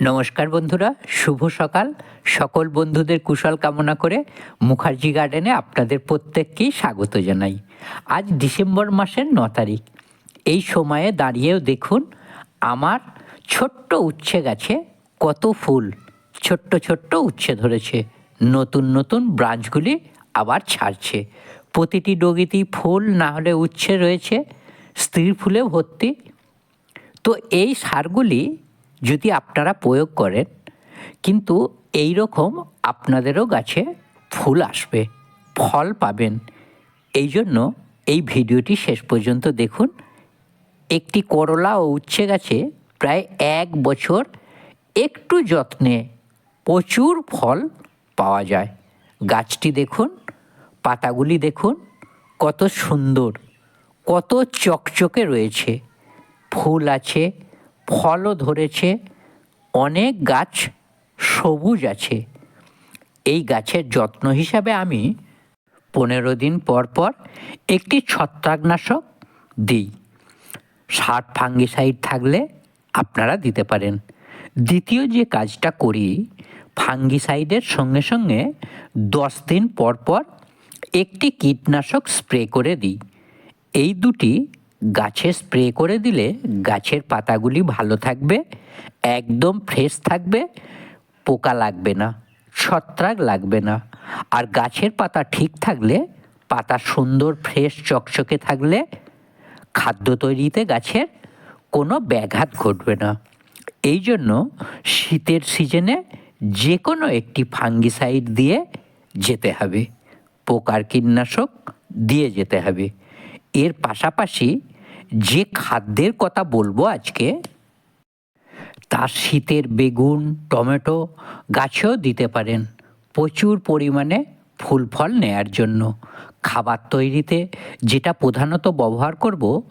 নমস্কার বন্ধুরা, শুভ সকাল। সকল বন্ধুদের কুশল কামনা করে মুখার্জি গার্ডেনে আপনাদের প্রত্যেককেই স্বাগত জানাই। আজ ডিসেম্বর মাসের ন তারিখ। এই সময়ে দাঁড়িয়েও দেখুন, আমার ছোট্ট উচ্ছে গাছে কত ফুল। ছোট্ট ছোট্ট উচ্ছে ধরেছে। নতুন নতুন ব্রাঞ্চগুলি আবার ছাড়ছে। প্রতিটি ডগিতেই ফুল না হলে উচ্ছে রয়েছে, স্ত্রীর ফুলে ভর্তি। তো এই সারগুলি যদি আপনারা প্রয়োগ করেন, কিন্তু এই রকম আপনাদেরও গাছে ফুল আসবে, ফল পাবেন। এই জন্য এই ভিডিওটি শেষ পর্যন্ত দেখুন। একটি করলা ও উচ্ছে গাছে প্রায় এক বছর একটু যত্নে প্রচুর ফল পাওয়া যায়। গাছটি দেখুন, পাতাগুলি দেখুন, কত সুন্দর, কত চকচকে রয়েছে। ফুল আছে ফলও ধরেছে, অনেক গাছ সবুজ আছে। এই গাছের যত্ন হিসাবে আমি পনেরো দিন পর পর একটি ছত্রাকনাশক দিই। সার ফাঙ্গিসাইড থাকলে আপনারা দিতে পারেন। দ্বিতীয় যে কাজটা করি, ফাঙ্গিসাইডের সঙ্গে সঙ্গে দশ দিন পর পর একটি কীটনাশক স্প্রে করে দিই। এই দুটি গাছে স্প্রে করে দিলে গাছের পাতাগুলি ভালো থাকবে, একদম ফ্রেশ থাকবে, পোকা লাগবে না, ছত্রাক লাগবে না। আর গাছের পাতা ঠিক থাকলে, পাতা সুন্দর ফ্রেশ চকচকে থাকলে খাদ্য তৈরিতে গাছের কোনো ব্যাঘাত ঘটবে না। এই জন্য শীতের সিজনে যে কোনো একটি ফাঙ্গিসাইড দিয়ে যেতে হবে, পোকার কীটনাশক দিয়ে যেতে হবে। এর পাশাপাশি যে খাদ্যের কথা বলব আজকে, তার শীতের বেগুন, টমেটো গাছেও দিতে পারেন। প্রচুর পরিমাণে ফুল ফল নেয়ার জন্য। খাবার তৈরিতে যেটা প্রধানত ব্যবহার করব,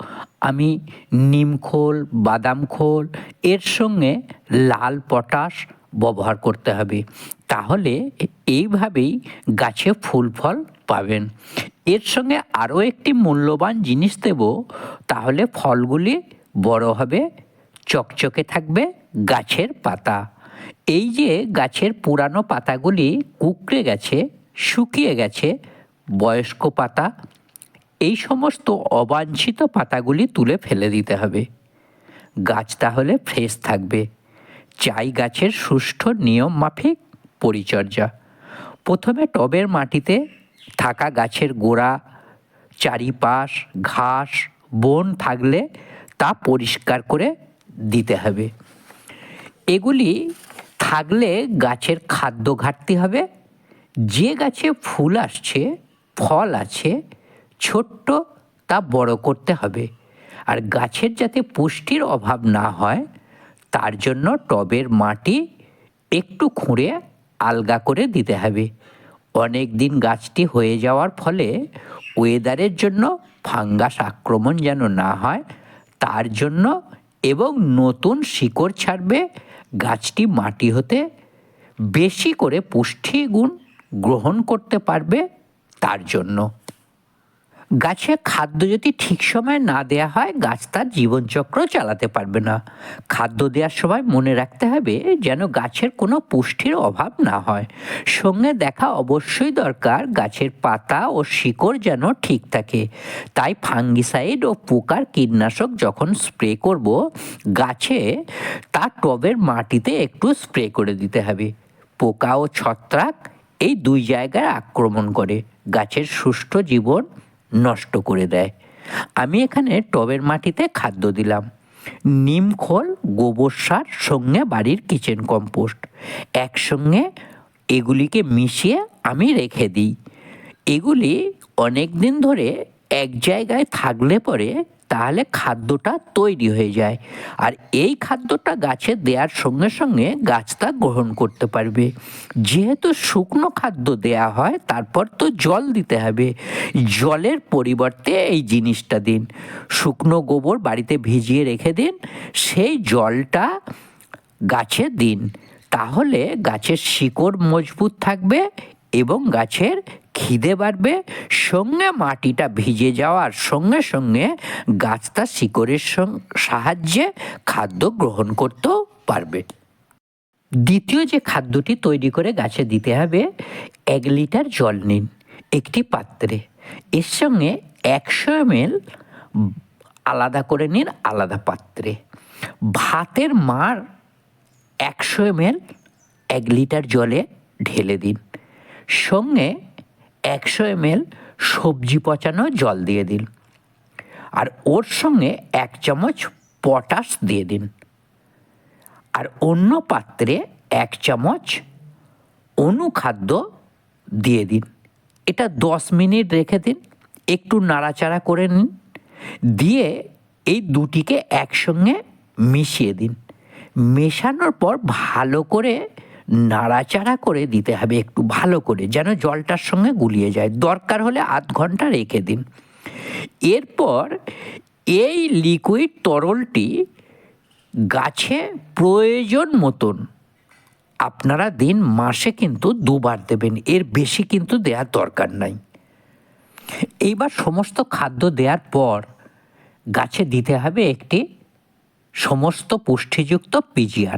আমি নিমখোল বাদাম খোল, এর সঙ্গে লাল পটাশ ব্যবহার করতে হবে। তাহলে এইভাবেই গাছে ফুল ফল পাবেন। এর সঙ্গে আরও একটি মূল্যবান জিনিস দেব, তাহলে ফলগুলি বড় হবে, চকচকে থাকবে গাছের পাতা। এই যে গাছের পুরানো পাতাগুলি কুকড়ে গেছে, শুকিয়ে গেছে, বয়স্ক পাতা, এই সমস্ত অবাঞ্ছিত পাতাগুলি তুলে ফেলে দিতে হবে। গাছ তাহলে ফ্রেশ থাকবে। চাই গাছের সুষ্ঠু নিয়ম মাফিক পরিচর্যা। প্রথমে টবের মাটিতে থাকা গাছের গোড়া, চারিপাশ, ঘাস, বন থাকলে তা পরিষ্কার করে দিতে হবে। এগুলি থাকলে গাছের খাদ্য ঘাটতি হবে। যে গাছে ফুল আসছে, ফল আছে, ছোট্ট তা বড় করতে হবে। আর গাছের যাতে পুষ্টির অভাব না হয়, তার জন্য টবের মাটি একটু খুঁড়ে আলগা করে দিতে হবে। অনেক দিন গাছটি হয়ে যাওয়ার ফলে ওয়েদারের জন্য ফাঙ্গাস আক্রমণ যেন না হয়, তার জন্য এবং নতুন শিকড় ছাড়বে, গাছটি মাটি হতে বেশি করে পুষ্টিগুণ গ্রহণ করতে পারবে তার জন্য। গাছে খাদ্য যদি ঠিক সময় না দেয়া হয়, গাছ তার জীবনচক্র চালাতে পারবে না। খাদ্য দেওয়ার সময় মনে রাখতে হবে যেন গাছের কোনো পুষ্টির অভাব না হয়। সঙ্গে দেখা অবশ্যই দরকার গাছের পাতা ও শিকড় যেন ঠিক থাকে। তাই ফাঙ্গিসাইড ও পোকার কীটনাশক যখন স্প্রে করব, গাছে তার টবের মাটিতে একটু স্প্রে করে দিতে হবে। পোকা ও ছত্রাক এই দুই জায়গায় আক্রমণ করে। গাছের সুষ্ঠু জীবন নষ্ট করে দেয়। আমি এখানে টবের মাটিতে খাদ্য দিলাম। নিম খোল, গোবর সার, সঙ্গে বাড়ির কিচেন কম্পোস্ট। একসঙ্গে এগুলিকে মিশিয়ে আমি রেখে দিই। এগুলি অনেক দিন ধরে এক জায়গায় থাকলে পরে তাহলে খাদ্যটা তৈরি হয়ে যায়। আর এই খাদ্যটা গাছে দেওয়ার সঙ্গে সঙ্গে গাছ তা গ্রহণ করতে পারবে। যেহেতু শুকনো খাদ্য দেয়া হয়, তারপর তো জল দিতে হবে। জলের পরিবর্তে এই জিনিসটা দিন। শুকনো গোবর বাড়িতে ভিজিয়ে রেখে দিন। সেই জলটা গাছে দিন। তাহলে গাছের শিকড় মজবুত থাকবে এবং গাছের খিদে বাড়বে। সঙ্গে মাটিটা ভিজে যাওয়ার সঙ্গে সঙ্গে গাছটা শিকড়ের সাহায্যে খাদ্য গ্রহণ করতেও পারবে। দ্বিতীয় যে খাদ্যটি তৈরি করে গাছে দিতে হবে, এক লিটার জল নিন, একটি পাত্রে। এর সঙ্গে একশো এমএল আলাদা করে নিন আলাদা পাত্রে। ভাতের মার একশো এমএল এক লিটার জলে ঢেলে দিন। সঙ্গে একশো এমএল সবজি পচানো জল দিয়ে দিন আর ওর সঙ্গে এক চামচ পটাশ দিয়ে দিন। আর অন্য পাত্রে এক চামচ অনুখাদ্য দিয়ে দিন। এটা দশ মিনিট রেখে দিন। একটু নাড়াচাড়া করে নিন। দিয়ে এই দুটিকে একসঙ্গে মিশিয়ে দিন। মেশানোর পর ভালো করে নাড়াচাড়া করে দিতে হবে, একটু ভালো করে, যেন জলটার সঙ্গে গুলিয়ে যায়। দরকার হলে আধ ঘণ্টা রেখে দিন। এরপর এই লিকুইড তরলটি গাছে প্রয়োজন মতন আপনারা দিন, মাসে কিন্তু দুবার দেবেন। এর বেশি কিন্তু দেওয়ার দরকার নাই। এইবার সমস্ত খাদ্য দেওয়ার পর গাছে দিতে হবে একটি সমস্ত পুষ্টিযুক্ত পিজিআর।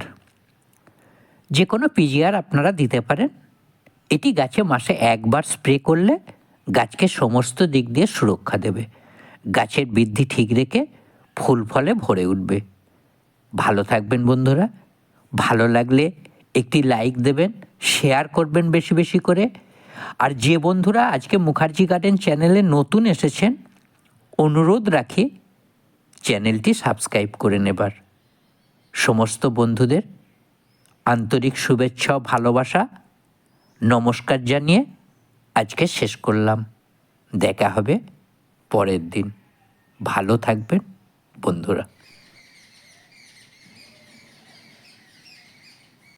যে কোনো পিজিআর আপনারা দিতে পারেন। এটি গাছে মাসে একবার স্প্রে করলে গাছকে সমস্ত দিক দিয়ে সুরক্ষা দেবে। গাছের বৃদ্ধি ঠিক রেখে ফুল ফলে ভরে উঠবে। ভালো থাকবেন বন্ধুরা। ভালো লাগলে একটি লাইক দেবেন, শেয়ার করবেন বেশি বেশি করে। আর যে বন্ধুরা আজকে মুখার্জি গার্ডেন চ্যানেলে নতুন এসেছেন, অনুরোধ রাখি চ্যানেলটি সাবস্ক্রাইব করে নেবার। সমস্ত বন্ধুদের আন্তরিক শুভেচ্ছা ও ভালোবাসা। নমস্কার জানিয়ে আজকে শেষ করলাম। দেখা হবে পরের দিন। ভালো থাকবেন বন্ধুরা।